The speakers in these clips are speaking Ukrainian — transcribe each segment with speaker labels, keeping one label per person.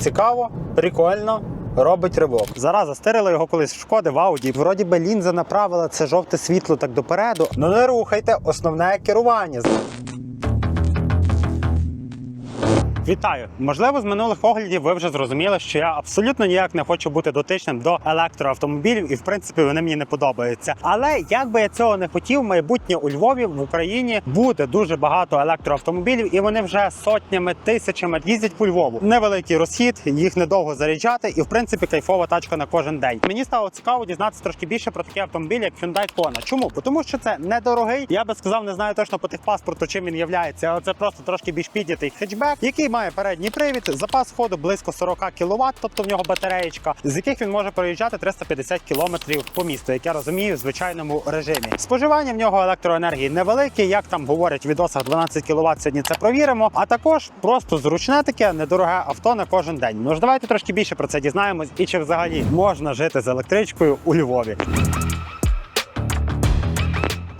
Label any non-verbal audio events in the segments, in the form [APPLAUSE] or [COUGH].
Speaker 1: цікаво, прикольно. Робить ривок. Зараза стирили його колись в шкоди в Ауді. Вроді би лінза направила це жовте світло так допереду. Ну не рухайте, основне керування. Вітаю! Можливо, з минулих оглядів ви вже зрозуміли, що я абсолютно ніяк не хочу бути дотичним до електроавтомобілів, і в принципі вони мені не подобаються. Але як би я цього не хотів, майбутнє у Львові в Україні буде дуже багато електроавтомобілів, і вони вже сотнями тисячами їздять по Львову. Невеликий розхід, їх недовго заряджати, і в принципі кайфова тачка на кожен день. Мені стало цікаво дізнатися трошки більше про такі автомобілі, як Hyundai Kona. Чому? Бо Тому що це недорогий. Я би сказав, не знаю точно по техпаспорту, чим він являється, але це просто трошки більш піднятий хетчбек, який має передній привід, запас ходу близько 40 кВт, тобто в нього батареєчка, з яких він може проїжджати 350 км по місту, як я розумію, в звичайному режимі. Споживання в нього електроенергії невелике, як там говорять в відосах 12 кВт. Сьогодні це провіримо. А також просто зручне таке недороге авто на кожен день. Ну ж давайте трошки більше про це дізнаємось, і чи взагалі можна жити з електричкою у Львові.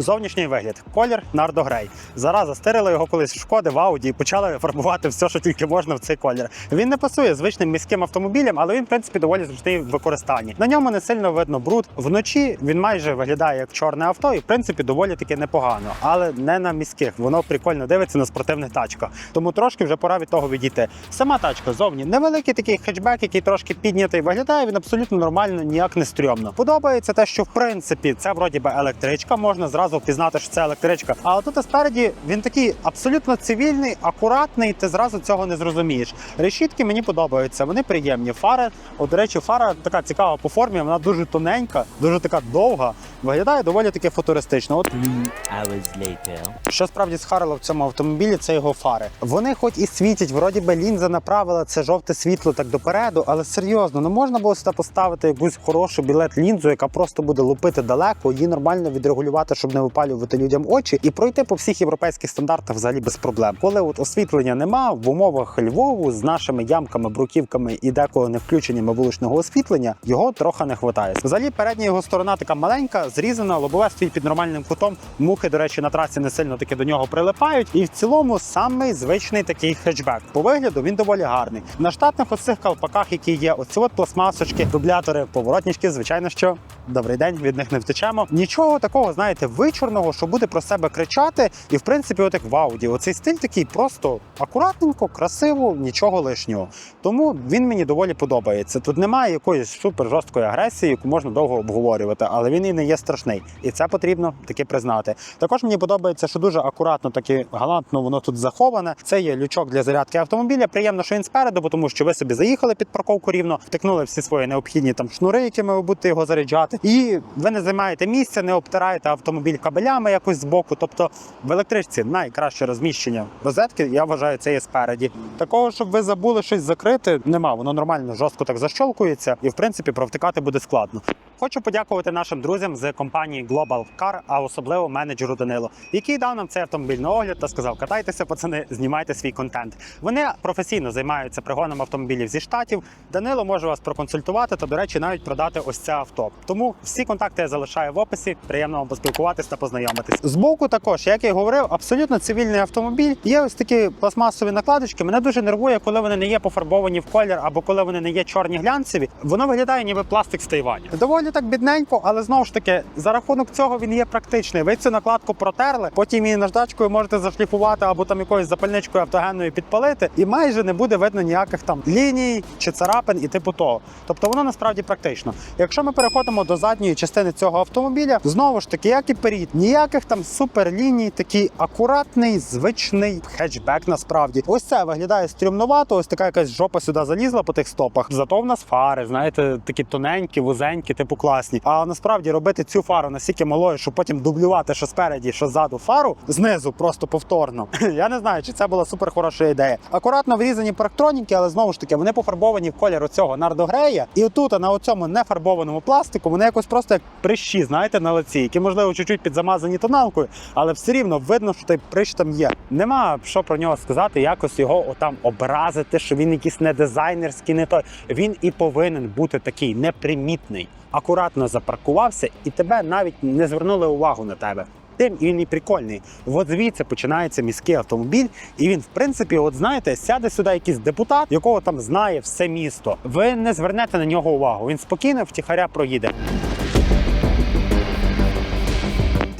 Speaker 1: Зовнішній вигляд, колір нардогрей. Зараза стирили його колись в шкоди в Ауді і почали фарбувати все, що тільки можна в цей колір. Він не пасує звичним міським автомобілям, але він, в принципі, доволі зручний в використанні. На ньому не сильно видно бруд. Вночі він майже виглядає як чорне авто, і в принципі доволі таки непогано, але не на міських. Воно прикольно дивиться на спортивних тачках. Тому трошки вже пора від того відійти. Сама тачка зовні невеликий такий хетчбек, який трошки піднятий. Виглядає він абсолютно нормально, ніяк не стрьомно. Подобається те, що в принципі це вроді би електричка, можна зразу впізнати, що це електричка. А тут спереді він такий абсолютно цивільний, акуратний. Ти зразу цього не зрозумієш. Решітки мені подобаються, вони приємні. Фари, от, до речі, фара така цікава по формі, вона дуже тоненька, дуже така довга. Виглядає доволі таки футуристично. От
Speaker 2: hours later.
Speaker 1: що справді схарило в цьому автомобілі, це його фари. Вони хоч і світять, вроді би лінза направила це жовте світло так допереду, але серйозно, ну можна було сюди поставити якусь хорошу білет лінзу, яка просто буде лупити далеко, її нормально відрегулювати, щоб не випалювати людям очі, і пройти по всіх європейських стандартах взагалі без проблем. Коли от освітлення нема в умовах Львову з нашими ямками, бруківками і деколи не включеннями вуличного освітлення, його трохи не вистачає. Взагалі, передня його сторона така маленька, зрізана, лобове стоїть під нормальним кутом. Мухи, до речі, на трасі не сильно таки до нього прилипають. І в цілому самий звичний такий хетчбек. По вигляду він доволі гарний. На штатних оцих колпаках, які є, оці от пластмасочки, дублятори, поворотнички, звичайно, що добрий день, від них не втечемо. Нічого такого, знаєте, вичорного, що буде про себе кричати. І в принципі, от як в Ауді, оцей стиль такий просто акуратненько, красиво, нічого лишнього. Тому він мені доволі подобається. Тут немає якоїсь супер жорсткої агресії, яку можна довго обговорювати, але він і не є страшний. І це потрібно таки признати. Також мені подобається, що дуже акуратно, так і галантно воно тут заховане. Це є лючок для зарядки автомобіля. Приємно, що він спереду, бо тому що ви собі заїхали під парковку рівно, втикнули всі свої необхідні там шнури, якими ви будете його заряджати. І ви не займаєте місця, не обтираєте автомобіль кабелями якось збоку. Тобто в електричці найкраще розміщення розетки, я вважаю, це є спереді. Такого, щоб ви забули щось закрити, нема. Воно нормально жорстко так защолкується, і в принципі провтикати буде складно. Хочу подякувати нашим друзям з компанії Global Car, а особливо менеджеру Данило, який дав нам цей автомобіль огляд та сказав: катайтеся, пацани, знімайте свій контент. Вони професійно займаються пригоном автомобілів зі штатів. Данило може вас проконсультувати та, до речі, навіть продати ось це авто. Тому всі контакти я залишаю в описі. Приємно вам поспілкуватись та познайомитись. Збоку також, як я й говорив, абсолютно цивільний автомобіль. Є ось такі пластмасові накладочки. Мене дуже нервує, коли вони не є пофарбовані в колір або коли вони не є чорні глянцеві. Воно виглядає ніби пластик з Тайваню. Доволі так бідненько, але знову ж таки, за рахунок цього він є практичний. Ви цю накладку протерли, потім її наждачкою можете зашліфувати або там якоюсь запальничкою автогенною підпалити, і майже не буде видно ніяких там ліній чи царапин і типу того. Тобто воно насправді практично. Якщо ми переходимо до задньої частини цього автомобіля, знову ж таки, як і перед, ніяких там суперліній, такий акуратний, звичний хетчбек насправді. Ось це виглядає стрімновато, ось така якась жопа сюди залізла по тих стопах. Зато в нас фари, знаєте, такі тоненькі, вузенькі, типу класні. А насправді робити цю фару настільки малою, щоб потім дублювати що спереді, що ззаду фару, знизу просто повторно. [LAUGHS] Я не знаю, чи це була супер хороша ідея. Акуратно врізані парктроніки, але знову ж таки вони пофарбовані в колір оцього нардогрея. І отут, на оцьому нефарбованому пластику, вони якось просто як прищі, знаєте, на лиці, які можливо чуть-чуть підзамазані тоналкою, але все рівно видно, що той прищ там є. Нема що про нього сказати, якось його отам образити, що він якийсь не дизайнерський, не той. Він і повинен бути такий непримітний. Акуратно запаркувався, і тебе навіть не звернули увагу на тебе. тим він і прикольний. От звідси починається міський автомобіль, і він, в принципі, от знаєте, сяде сюди якийсь депутат, якого там знає все місто. Ви не звернете на нього увагу. Він спокійно втіхаря проїде.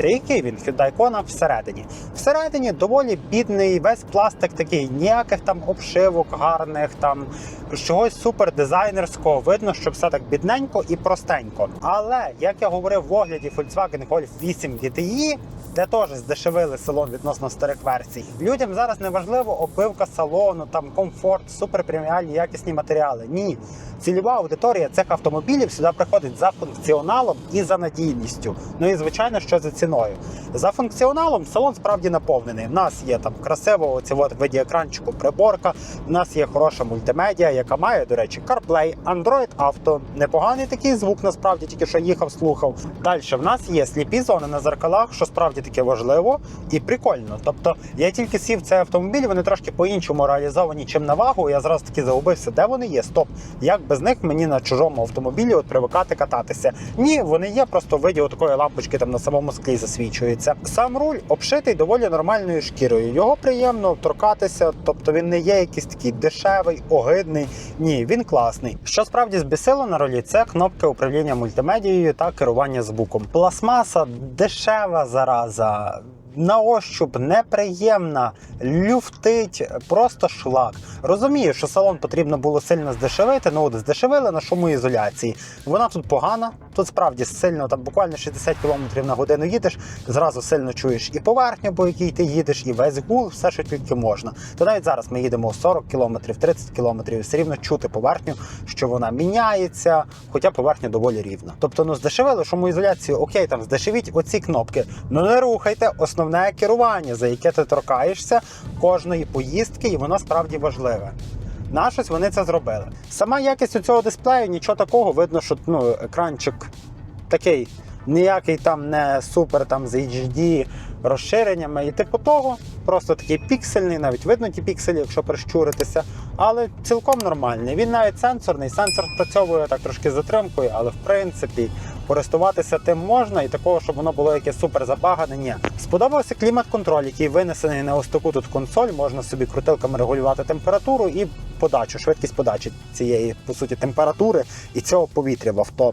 Speaker 1: Трійки він Hyundai всередині. Всередині доволі бідний, весь пластик такий, ніяких там обшивок гарних, там чогось супер дизайнерського. Видно, що все так бідненько і простенько. Але як я говорив в огляді Volkswagen Golf 8 GTI, де теж здешевили салон відносно старих версій. Людям зараз не важливо оббивка салону, там комфорт, суперпреміальні якісні матеріали. Ні, цільова аудиторія цих автомобілів сюди приходить за функціоналом і за надійністю. Ну і звичайно, що за ціною. За функціоналом салон справді наповнений. У нас є там красиво оці от виді екранчику приборка. У нас є хороша мультимедіа, яка має, до речі, CarPlay, Android Auto. Непоганий такий звук, насправді тільки що їхав, слухав. Далі в нас є сліпі зони на зеркалах, що справді таке важливо і прикольно. Тобто я тільки сів цей автомобіль, вони трошки по-іншому реалізовані, чим на вагу. Я зразу таки загубився, де вони є. Стоп, як без них мені на чужому автомобілі от привикати кататися? Ні, вони є просто в виді такої лампочки там на самому склі засвічується. Сам руль обшитий доволі нормальною шкірою. Його приємно торкатися, тобто він не є якийсь такий дешевий, огидний. Ні, він класний. Що справді збісило на ролі, це кнопки управління мультимедією та керування звуком. Пластмаса дешева зараза. На ощуп неприємна, люфтить, просто шлак. Розумію, що салон потрібно було сильно здешевити. Ну от здешевили на шумоізоляції. Вона тут погана, тут справді сильно, там буквально 60 км на годину їдеш, зразу сильно чуєш і поверхню, по якій ти їдеш, і весь гул, все, що тільки можна. То навіть зараз ми їдемо 40 км, 30 км, все рівно чути поверхню, що вона міняється, хоча поверхня доволі рівна. Тобто, ну здешевили шумоізоляцію, окей, там здешевіть оці кнопки. Ну не рухайте основне керування, за яке ти торкаєшся кожної поїздки, і воно справді важливе. На щось вони це зробили. Сама якість у цього дисплею нічого такого. Видно, що ну, екранчик такий, ніякий там не супер там з HD розширеннями і типу того. Просто такий піксельний, навіть видно ті пікселі, якщо прищуритися, але цілком нормальний. Він навіть сенсорний. Сенсор спрацьовує так трошки затримкою, але в принципі користуватися тим можна, і такого, щоб воно було якесь супер забагане, ні. Сподобався клімат-контроль, який винесений на ось таку тут консоль. Можна собі крутилками регулювати температуру і подачу, швидкість подачі цієї по суті температури і цього повітря в авто.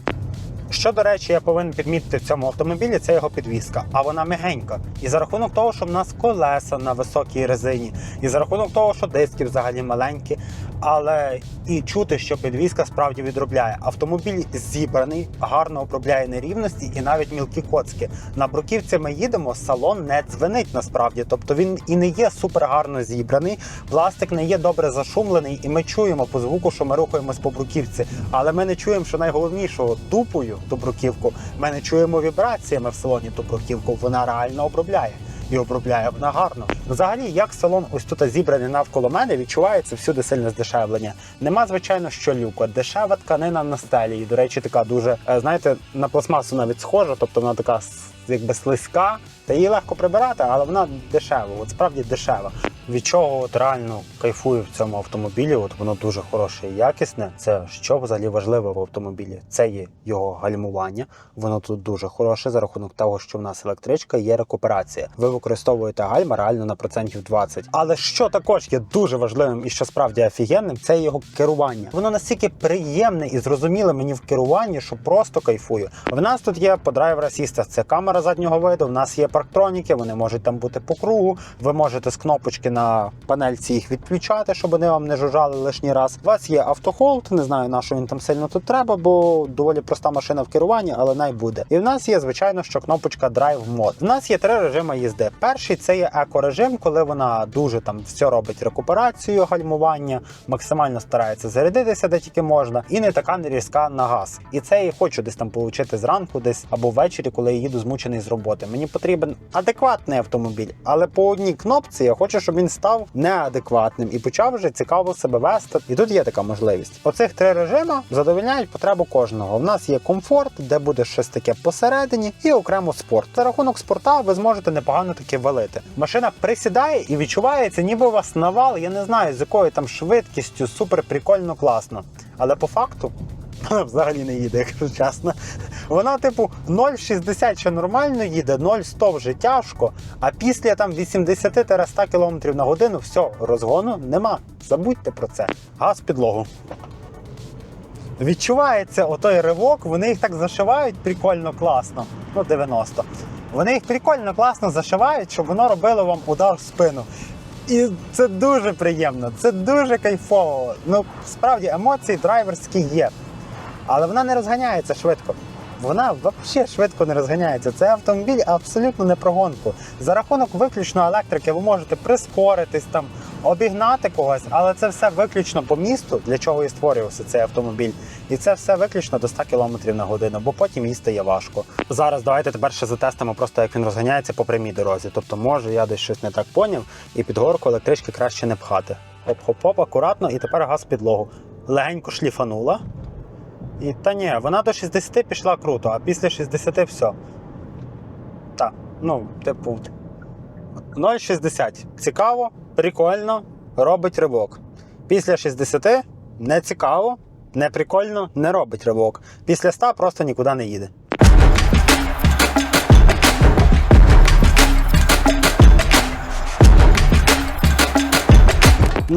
Speaker 1: Що, до речі, я повинен підмітити в цьому автомобілі, це його підвізка, а вона мягенька. І за рахунок того, що в нас колеса на високій резині, і за рахунок того, що диски взагалі маленькі, але і чути, що підвізка справді відробляє. Автомобіль зібраний, гарно обробляє нерівності і навіть мілкі коцки. На бруківці ми їдемо, салон не дзвенить насправді. Тобто він і не є супер гарно зібраний, пластик не є добре зашумлений, і ми чуємо по звуку, що ми рухаємось по бруківці. Але ми не чуємо, що найголовнішого дупою ту бруківку. Ми не чуємо вібраціями в салоні ту бруківку. Вона реально обробляє. І обробляє вона гарно. Взагалі, як салон ось тут зібраний навколо мене, відчувається всюди сильне здешевлення. Нема, звичайно, що люку. Дешева тканина на стелі. І, до речі, така дуже, е, знаєте, на пластмасу навіть схожа, тобто вона така якби слизька. Та її легко прибирати, але вона дешева. От справді дешева. Від чого от реально кайфую в цьому автомобілі? От воно дуже хороше і якісне. Це що взагалі важливо в автомобілі? Це є його гальмування. Воно тут дуже хороше за рахунок того, що в нас електричка є рекуперація. Ви використовуєте гальма реально на процентів 20. Але що також є дуже важливим і що справді офігенним, це його керування. Воно настільки приємне і зрозуміле мені в керуванні, що просто кайфую. В нас тут є по драйвер асіста, це камера заднього виду. В нас є парктроніки, вони можуть там бути по кругу. Ви можете з кнопочки на панельці їх відключати, щоб вони вам не жужжали лишній раз. У вас є автохолд, не знаю на що він там сильно тут треба, бо доволі проста машина в керуванні, але най буде. І в нас є, звичайно, що кнопочка Drive Mode. В нас є три режими їзди. Перший це є еко-режим, коли вона дуже там все робить рекуперацію, гальмування, максимально старається зарядитися, де тільки можна, і не така нерізка на газ. І це я хочу десь там отримати зранку, десь або ввечері, коли я їду змучений з роботи. Мені потрібен адекватний автомобіль, але по одній кнопці я хочу, щоб він став неадекватним і почав вже цікаво себе вести. І тут є така можливість. Оцих три режими задовольняють потребу кожного. У нас є комфорт, де буде щось таке посередині, і окремо спорт. За рахунок спорта ви зможете непогано таки валити. Машина присідає і відчувається, ніби у вас навал. Я не знаю з якою там швидкістю, супер прикольно, класно. Але по факту. Вона [LAUGHS] взагалі не їде, якщо чесно. Вона, типу, 0,60 ще нормально їде, 0,100 вже тяжко, а після там 80-100 км на годину все, розгону нема. Забудьте про це. Газ підлогу. Відчувається отой ривок, вони їх так зашивають прикольно класно. Ну, 90. Вони їх прикольно класно зашивають, щоб воно робило вам удар в спину. І це дуже приємно, це дуже кайфово. Ну, справді емоції драйверські є. Але вона не розганяється швидко. Вона взагалі швидко не розганяється. Це автомобіль абсолютно не про гонку. За рахунок виключно електрики ви можете прискоритись там, обігнати когось, але це все виключно по місту, для чого і створювався цей автомобіль. І це все виключно до 100 км на годину, бо потім їсти є важко. Зараз давайте тепер ще затестимо, просто як він розганяється по прямій дорозі. Тобто, може, я десь щось не так поняв, і під горку електрички краще не пхати. Хоп-хоп-хоп, акуратно, і тепер газ підлогу. Легенько шліфанула. І та ні, вона до 60 пішла круто, а після 60 все. Так, ну, типу. 0,60. Цікаво, прикольно, робить ривок. Після 60 не цікаво, не прикольно, не робить ривок. Після 100 просто нікуди не їде.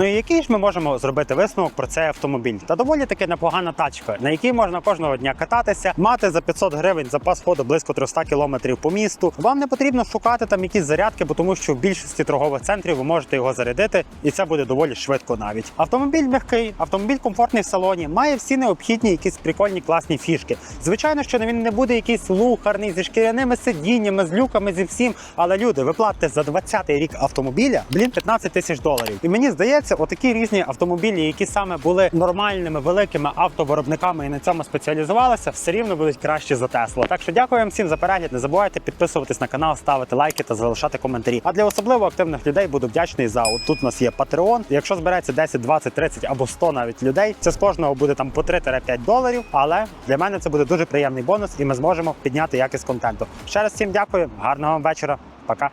Speaker 1: Ну і який ж ми можемо зробити висновок про цей автомобіль? Та доволі таки непогана тачка, на якій можна кожного дня кататися, мати за 500 гривень запас ходу близько 300 кілометрів по місту. Вам не потрібно шукати там якісь зарядки, бо тому що в більшості торгових центрів ви можете його зарядити, і це буде доволі швидко навіть. Автомобіль м'який, автомобіль комфортний в салоні, має всі необхідні якісь прикольні класні фішки. Звичайно, що він не буде якийсь лухарний зі шкіряними сидіннями, з люками, зі всім. Але люди, ви платите за 20-й рік автомобіля, блін, 15 тисяч доларів. І мені здається, отакі різні автомобілі, які саме були нормальними великими автовиробниками і на цьому спеціалізувалися, все рівно будуть кращі за Теслу. Так що дякую вам всім за перегляд. Не забувайте підписуватись на канал, ставити лайки та залишати коментарі. А для особливо активних людей буду вдячний за тут у нас є Patreon. Якщо збереться 10, 20, 30 або 100 навіть людей, це з кожного буде там по 3-5 доларів. Але для мене це буде дуже приємний бонус, і ми зможемо підняти якість контенту. Ще раз всім дякую, гарного вам вечора, пока.